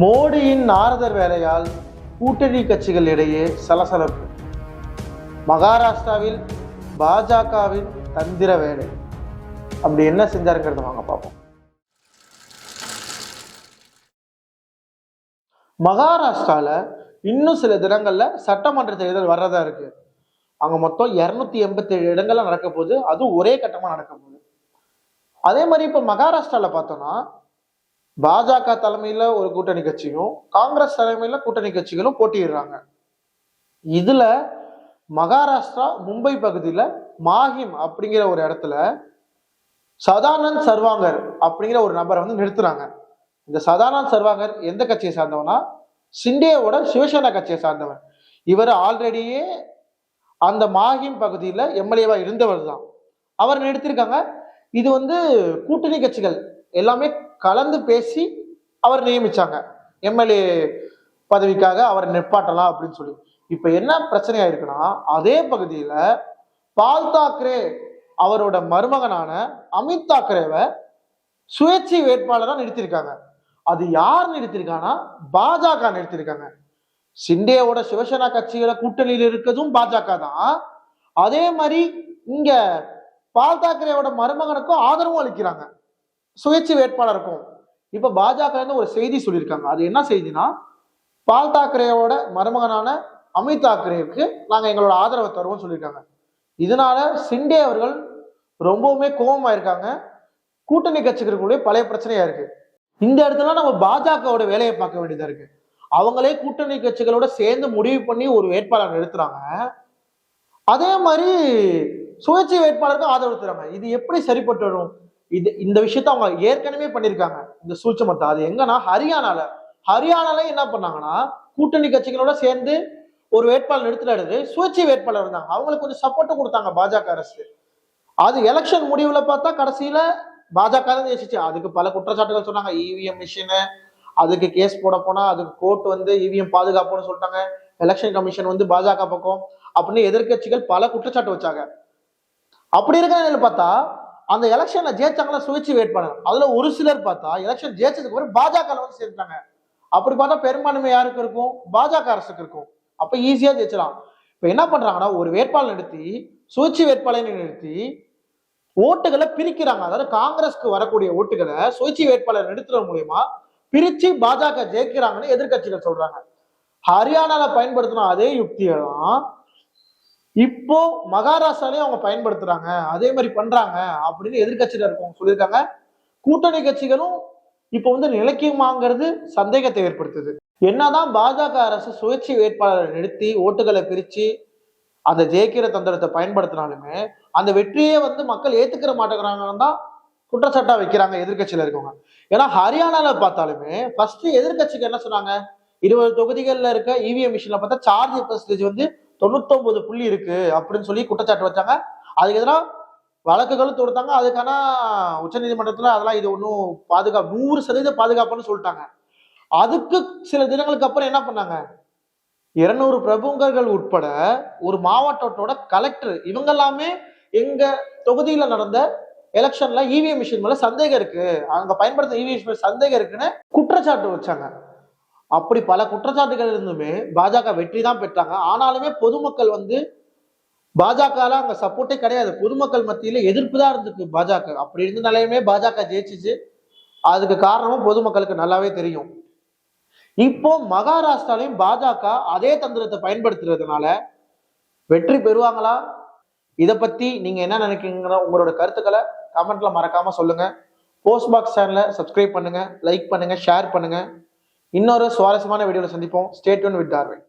மோடியின் நாரதர் வேலையால் கூட்டணி கட்சிகளிடையே சலசலப்பு. மகாராஷ்டிராவில் பாஜகவின் தந்திர வேலை. அப்படி என்ன செஞ்சாருங்கிறத வாங்க பார்ப்போம். மகாராஷ்டிரால இன்னும் சில தினங்கள்ல சட்டமன்ற தேர்தல் வர்றதா இருக்கு. அங்கே மொத்தம் இருநூத்தி எண்பத்தி ஏழு இடங்கள்ல நடக்க போகுது. அதுவும் ஒரே கட்டமா நடக்க போகுது. அதே மாதிரி இப்போ மகாராஷ்டிரால பார்த்தோம்னா பாஜக தலைமையில ஒரு கூட்டணி கட்சியும் காங்கிரஸ் தலைமையில கூட்டணி கட்சிகளும் போட்டியிடுறாங்க. இதுல மகாராஷ்டிரா மும்பை பகுதியில மாஹிம் அப்படிங்கிற ஒரு இடத்துல சதானந்த் சர்வாங்கர் அப்படிங்கிற ஒரு நபரை வந்து நிறுத்துறாங்க. இந்த சதானந்த் சர்வாங்கர் எந்த கட்சியை சார்ந்தவனா? சிண்டேவோட சிவசேனா கட்சியை சார்ந்தவன். இவர் ஆல்ரெடியே அந்த மாஹிம் பகுதியில எம்எல்ஏவா இருந்தவர் தான். அவர் நிறுத்திருக்காங்க இது வந்து கூட்டணி கட்சிகள் எல்லாமே கலந்து பேசி அவர் நியமிச்சாங்க. எம்எல்ஏ பதவிக்காக அவர் நிப்பாட்டலாம் அப்படின்னு சொல்லி. இப்ப என்ன பிரச்சனை ஆயிருக்குன்னா அதே பகுதியில பால் தாக்கரே அவரோட மருமகனான அமித் தாக்கரேவை சுயேட்சை வேட்பாளராக நிறுத்தியிருக்காங்க. அது யார் நிறுத்திருக்காங்கன்னா பாஜக நிறுத்திருக்காங்க சிண்டேவோட சிவசேனா கட்சிகளை கூட்டணியில் இருக்கிறதும் பாஜக தான். அதே மாதிரி இங்க பால் தாக்கரேவோட மருமகனுக்கும் ஆதரவும் அளிக்கிறாங்க. சுயேட்சை வேட்பாளருக்கும் இப்போ பாஜக இருந்து ஒரு செய்தி சொல்லியிருக்காங்க. அது என்ன செய்தினா பால் தாக்கரேவோட மருமகனான அமித் தாக்கரேவுக்கு நாங்கள் எங்களோட ஆதரவை தருவோம்னு சொல்லியிருக்காங்க. இதனால சிண்டே அவர்கள் ரொம்பவுமே கோபமாயிருக்காங்க. கூட்டணி கட்சிகளுக்குள்ளே பழைய பிரச்சனையா இருக்கு. இந்த இடத்துல நம்ம பாஜகவோட வேலையை பார்க்க வேண்டியதா இருக்கு. அவங்களே கூட்டணி கட்சிகளோட சேர்ந்து முடிவு பண்ணி ஒரு வேட்பாளர் நிறுத்துறாங்க அதே மாதிரி சுயேட்சை வேட்பாளருக்கு ஆதரவு தராங்க. இது எப்படி சரிப்பட்டு வரும்? இது இந்த விஷயத்த அவங்க ஏற்கனவே பண்ணியிருக்காங்க இந்த சூழ்ச்சமத்தை அது எங்கன்னா ஹரியானால. ஹரியானால என்ன பண்ணாங்கன்னா கூட்டணி கட்சிகளோட சேர்ந்து ஒரு வேட்பாளர் நிறுத்தினாரு சுயேட்சை வேட்பாளர் இருந்தாங்க. அவங்களுக்கு கொஞ்சம் சப்போர்ட்டும் கொடுத்தாங்க பாஜக அரசு. அது எலெக்ஷன் முடிவுல பார்த்தா கடைசியில பாஜக தான் ஜெயிச்சிச்சு. அதுக்கு பல குற்றச்சாட்டுகள் சொன்னாங்க. இவிஎம் மிஷினு அதுக்கு கேஸ் போட போனா அதுக்கு கோர்ட் வந்து இவிஎம் பாதுகாப்புன்னு சொல்லிட்டாங்க. எலெக்ஷன் கமிஷன் வந்து பாஜக பக்கம். அப்படின்னு எதிர்க்கட்சிகள் பல குற்றச்சாட்டு வச்சாங்க. அப்படி இருக்கிற பார்த்தா அந்த எலெக்ஷன்ல ஜெயிச்சாங்களா சுயேட்சை வேட்பாளர் அதுல ஒரு சிலர் பார்த்தா எலெக்ஷன் ஜெயிச்சதுக்கு அப்புறம் பாஜக வந்து சேர்ந்துட்டாங்க. அப்படி பார்த்தா பெரும்பான்மை யாருக்கு இருக்கும்? பாஜக அரசுக்கு இருக்கும். அப்ப ஈஸியா ஜெயிச்சலாம் இப்ப என்ன பண்றாங்கன்னா ஒரு வேட்பாளர் நிறுத்தி சுயேட்சை வேட்பாளரை நிறுத்தி ஓட்டுகளை பிரிக்கிறாங்க. அதாவது காங்கிரஸ்க்கு வரக்கூடிய ஓட்டுகளை சுயேட்சை வேட்பாளர் நிறுத்துறது மூலியமா பிரிச்சு பாஜக ஜெயிக்கிறாங்கன்னு எதிர்க்கட்சிகள் சொல்றாங்க. ஹரியானால பயன்படுத்தின அதே யுக்தியை தான் இப்போ மகாராஷ்டிராலையும் அவங்க பயன்படுத்துறாங்க. அதே மாதிரி பண்றாங்க அப்படின்னு எதிர்கட்சியில இருக்கவங்க சொல்லியிருக்காங்க. கூட்டணி கட்சிகளும் இப்போ வந்து நிலைக்குமாங்கிறது சந்தேகத்தை ஏற்படுத்துது. என்னதான் பாஜக அரசு சுயேட்சை வேட்பாளரை நிறுத்தி ஓட்டுகளை பிரிச்சு அந்த ஜெயிக்கிற தந்திரத்தை பயன்படுத்தினாலுமே அந்த வெற்றியே வந்து மக்கள் ஏத்துக்கிற மாட்டேங்கிறாங்கன்னு தான் குற்றச்சாட்டா வைக்கிறாங்க எதிர்கட்சியில இருக்கவங்க. ஏன்னா ஹரியானால பார்த்தாலுமே ஃபர்ஸ்ட் எதிர்கட்சிக்கு என்ன சொன்னாங்க? இருபது தொகுதிகளில் இருக்க இவிஎம் மிஷின்ல பார்த்தா சார்ஜ் பர்சன்டேஜ் வந்து தொண்ணூத்தொன்பது புள்ளி இருக்கு அப்படின்னு சொல்லி குற்றச்சாட்டு வச்சாங்க. அதுக்கு எதிராக வழக்குகளும் தொடுத்தாங்க. அதுக்கான உச்சநீதிமன்றத்தில் அதெல்லாம் இது ஒன்றும் பாதுகாப்பு நூறு சதவீத பாதுகாப்புன்னு சொல்லிட்டாங்க. அதுக்கு சில தினங்களுக்கு அப்புறம் என்ன பண்ணாங்க? இருநூறு பிரபுங்கர்கள் உட்பட ஒரு மாவட்டத்தோட கலெக்டர் இவங்க எல்லாமே எங்க தொகுதியில நடந்த எலெக்ஷன்ல இவிஎம் மிஷின் மேல சந்தேகம் இருக்கு. அங்க பயன்படுத்த இவிஎம் மிஷின் சந்தேகம் இருக்குன்னு குற்றச்சாட்டு வச்சாங்க. அப்படி பல குற்றச்சாட்டுகள் இருந்துமே பாஜக வெற்றி தான் பெற்றாங்க. ஆனாலுமே பொதுமக்கள் வந்து பாஜகலாம் அங்க சப்போர்ட்டே கிடையாது. பொதுமக்கள் மத்தியில எதிர்ப்பு தான் இருந்துக்கு பாஜக. அப்படி இருந்தனாலையுமே பாஜக ஜெயிச்சிச்சு. அதுக்கு காரணமும் பொதுமக்களுக்கு நல்லாவே தெரியும். இப்போ மகாராஷ்டிராலையும் பாஜக அதே தந்திரத்தை பயன்படுத்துறதுனால வெற்றி பெறுவாங்களா? இதை பத்தி நீங்க என்ன நினைக்கிறீங்கிற உங்களோட கருத்துக்களை கமெண்ட்ல மறக்காம சொல்லுங்க. போஸ்ட் பாக்ஸ் சேனலை சப்ஸ்கிரைப் பண்ணுங்க லைக் பண்ணுங்க ஷேர் பண்ணுங்க. இன்னொரு சுவாரஸ்யமான வீடியோவில் சந்திப்போம். State with Darwin